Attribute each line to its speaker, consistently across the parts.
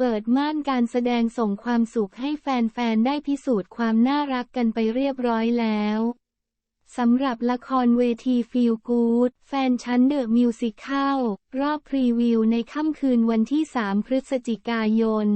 Speaker 1: เปิดม่านการแสดงส่งความสุขให้แฟนๆ ได้พิสูจน์ความน่ารักกันไปเรียบร้อยแล้วสำหรับละครเวทีฟีลกูดแฟนชั้นเดอะมิวสิคลรอบพรีวิวในค่ำคืนวันที่ 3 พฤศจิกายน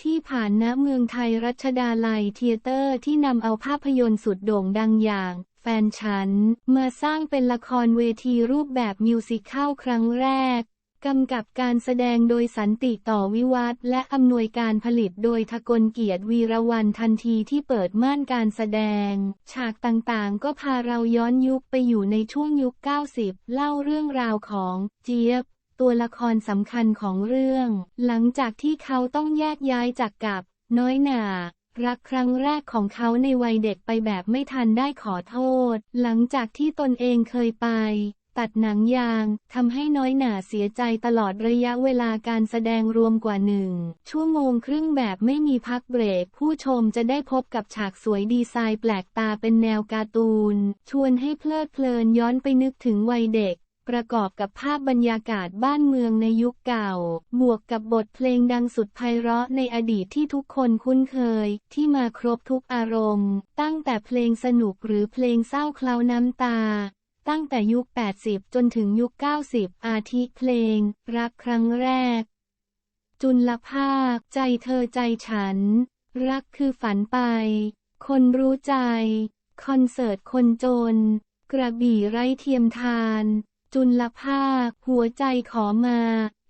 Speaker 1: ที่ผ่านณเมืองไทยรัชดาลัยเทเตอร์ที่นำเอาภาพยนตร์สุดโด่งดังอย่างแฟนฉัน มาสร้างเป็นละครเวทีรูปแบบมิวสิคลครั้งแรก กำกับการแสดงโดยสันติต่อวิวัฒและอำนวยการผลิตโดยทกลเกียรติวีรวันทันทีที่เปิดม่านการแสดง ฉากต่างๆ ก็พาเราย้อนยุคไปอยู่ในช่วงยุค 90 เล่าเรื่องราวของเจี๊ยบ ตัวละครสำคัญของเรื่อง หลังจากที่เขาต้องแยกย้ายจากกับ น้อยหนารักครั้งแรกของเขาในวัยเด็กไปแบบไม่ทันได้ขอโทษ หลังจากที่ตนเองเคยไป ตัดหนังยาง ทำให้น้อยหนาเสียใจตลอดระยะเวลาการแสดงรวมกว่าหนึ่งชั่วโมงครึ่งแบบไม่มีพักเบรก ผู้ชมจะได้พบกับฉากสวยดีไซน์แปลกตาเป็นแนวการ์ตูน ชวนให้เพลิดเพลินย้อนไปนึกถึงวัยเด็ก ประกอบกับภาพบรรยากาศบ้านเมืองในยุคเก่า บวกกับบทเพลงดังสุดไพเราะในอดีตที่ทุกคนคุ้นเคย ที่มาครบทุกอารมณ์ ตั้งแต่เพลงสนุกหรือเพลงเศร้าเคล้าน้ำตา ตั้งแต่ยุค 80 จนถึงยุค 90 อาทิเพลง รักครั้งแรก จุลภาค ใจเธอใจฉัน รักคือฝันไป คนรู้ใจ คอนเสิร์ตคนจน กระบี่ไร้เทียมทาน จุลภาค หัวใจขอมา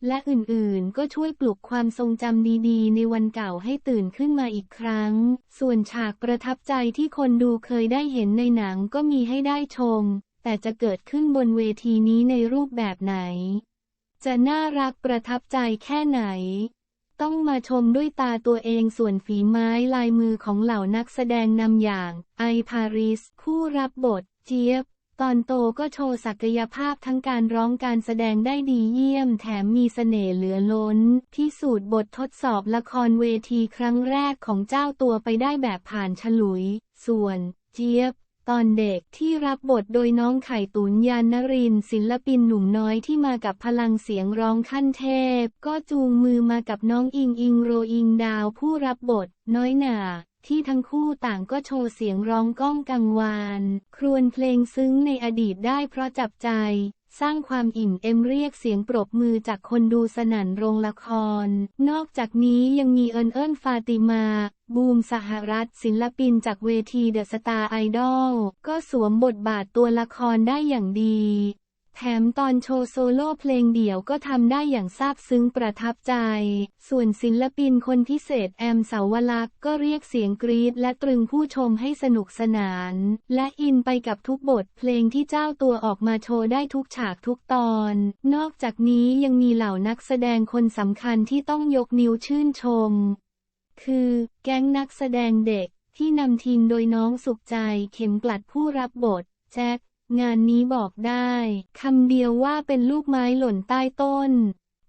Speaker 1: และอื่นๆ ก็ช่วยปลุกความทรงจำดีๆ ในวันเก่าให้ตื่นขึ้นมาอีกครั้ง ส่วนฉากประทับใจที่คนดูเคยได้เห็นในหนังก็มีให้ได้ชม แต่จะเกิดขึ้นบนเวทีนี้ในรูปแบบไหน จะน่ารักประทับใจแค่ไหน ต้องมาชมด้วยตาตัวเองส่วนฝีไม้ลายมือของเหล่านักแสดงนำอย่าง ไอพาริสผู้รับบท เจี๊ยบ ตอนโตก็โชว์ศักยภาพทั้งการร้องการแสดงได้ดีเยี่ยม แถมมีเสน่ห์เหลือล้นพิสูจน์บททดสอบละครเวทีครั้งแรกของเจ้าตัวไปได้แบบผ่านฉลุย ส่วน เจี๊ยบ ตอนเด็กที่รับบทโดยน้องไข่ตุนยานนรินศิลปินหนุ่มน้อยที่มากับพลังเสียงร้องขั้นเทพ ก็จูงมือมากับน้องอิงอิงโรอิงดาวผู้รับบท น้อยหนาที่ทั้งคู่ต่างก็โชว์เสียงร้องก้องกังวาน ครวญเพลงซึ้งในอดีตได้เพราะจับใจ สร้างความอิ่มเอ็มเรียกเสียงปรบมือจากคนดูสนั่นโรงละคร นอกจากนี้ยังมีเอิญเอิญฟาติมา บูมสหรัฐศิลปินจากเวทีเดอะสตาร์ไอดอลก็สวมบทบาทตัวละครได้อย่างดี แถมตอนโชว์โซโล่เพลงเดี่ยวก็ทำได้อย่างซาบซึ้งประทับใจ ส่วนศิลปินคนพิเศษแอมเสาวลักษณ์ก็เรียกเสียงกรี๊ดและตรึงผู้ชมให้สนุกสนาน และอินไปกับทุกบทเพลงที่เจ้าตัวออกมาโชว์ได้ทุกฉากทุกตอน นอกจากนี้ยังมีเหล่านักแสดงคนสำคัญที่ต้องยกนิ้วชื่นชม คือ แก๊งนักแสดงเด็กที่นำทีมโดยน้องสุขใจเข็มกลัดผู้รับบท แจ็ค งานนี้บอกได้คำเดียวว่าเป็นลูกไม้หล่นใต้ต้น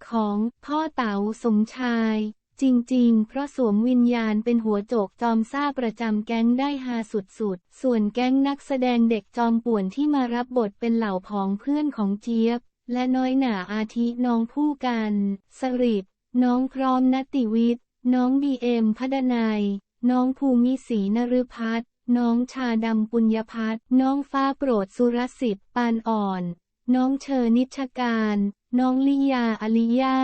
Speaker 1: ของพ่อเต๋าสมชาย จริงๆ เพราะสวมวิญญาณเป็นหัวโจกจอมซ่าประจำแก๊งได้ฮาสุดๆ ส่วนแก๊งนักแสดงเด็กจอมป่วนที่มารับบทเป็นเหล่าผองเพื่อนของเจี๊ยบ และน้อยหนาอาทิน้องผู้กัน สริดน้องพร้อมนติวิทย์น้องบีเอ็มพัดนัยน้องภูมิศรีนฤพัฒน์ น้องชาดำปุญญพัฒน์น้องฟ้าโปรดสุรสิทธิ์ปานอ่อน น้องเชอนิชการ น้องลิยาอลิยา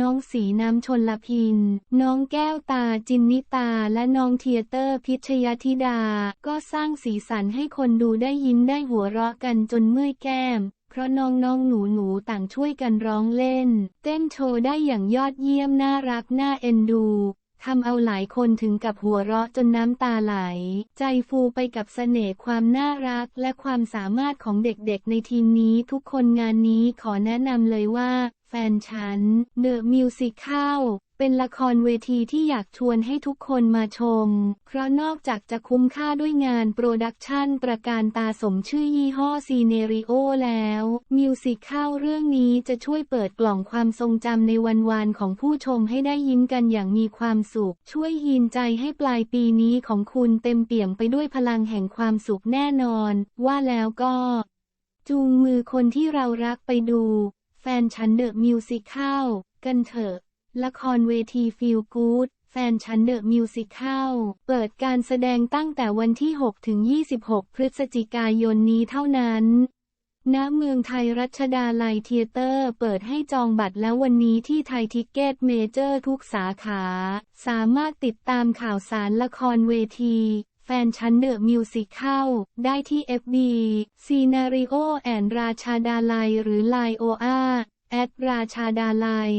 Speaker 1: น้องสีน้ำชนลพิน น้องแก้วตาจินนิตา และน้องเทียเตอร์พิชยธิดา ก็สร้างสีสันให้คนดูได้ยิ้มได้หัวเราะกันจนเมื่อยแก้ม เพราะน้องๆหนูๆต่างช่วยกันร้องเล่น เต้นโชว์ได้อย่างยอดเยี่ยมน่ารักน่าเอ็นดู ทำเอาหลายคนถึงกับหัวเราะจนน้ำตาไหล ใจฟูไปกับเสน่ห์ความน่ารักและความสามารถของเด็กๆ ในทีมนี้ทุกคนงานนี้ขอแนะนำเลยว่า ฟนฉัน The Musical เป็นละครเวทีที่อยากชวนให้ทุกคนมาชม เพราะนอกจากจะคุ้มค่าด้วยงานโปรดักชันประการตาสมชื่อยี่ห้อซีเนริโอแล้ว มิวสิคเข้าเรื่องนี้จะช่วยเปิดกล่องความทรงจำในวันวานของผู้ชมให้ได้ยิ้มกันอย่างมีความสุข ช่วยยีนใจให้ปลายปีนี้ของคุณเต็มเปี่ยมไปด้วยพลังแห่งความสุขแน่นอน ว่าแล้วก็ จูงมือคนที่เรารักไปดู แฟนฉันเดอะมิวสิคเข้ากันเถอะ ละครเวทีฟิลกู๊ดแฟนฉันเดอะมิวสิคัลเปิดการแสดงตั้งแต่วันที่ 6 ถึง 26 พฤศจิกายนนี้เท่านั้น ณ เมืองไทยรัชดาลัยเทียเตอร์เปิดให้จองบัตรแล้ววันนี้ที่ไทยทิกเก็ตเมเจอร์ทุกสาขา สามารถติดตามข่าวสารละครเวที แฟนฉันเดอะมิวสิคัลได้ที่ FB ซีนาริโอแอนราชาดาลัยหรือไลโออาแอดราชาดาลัย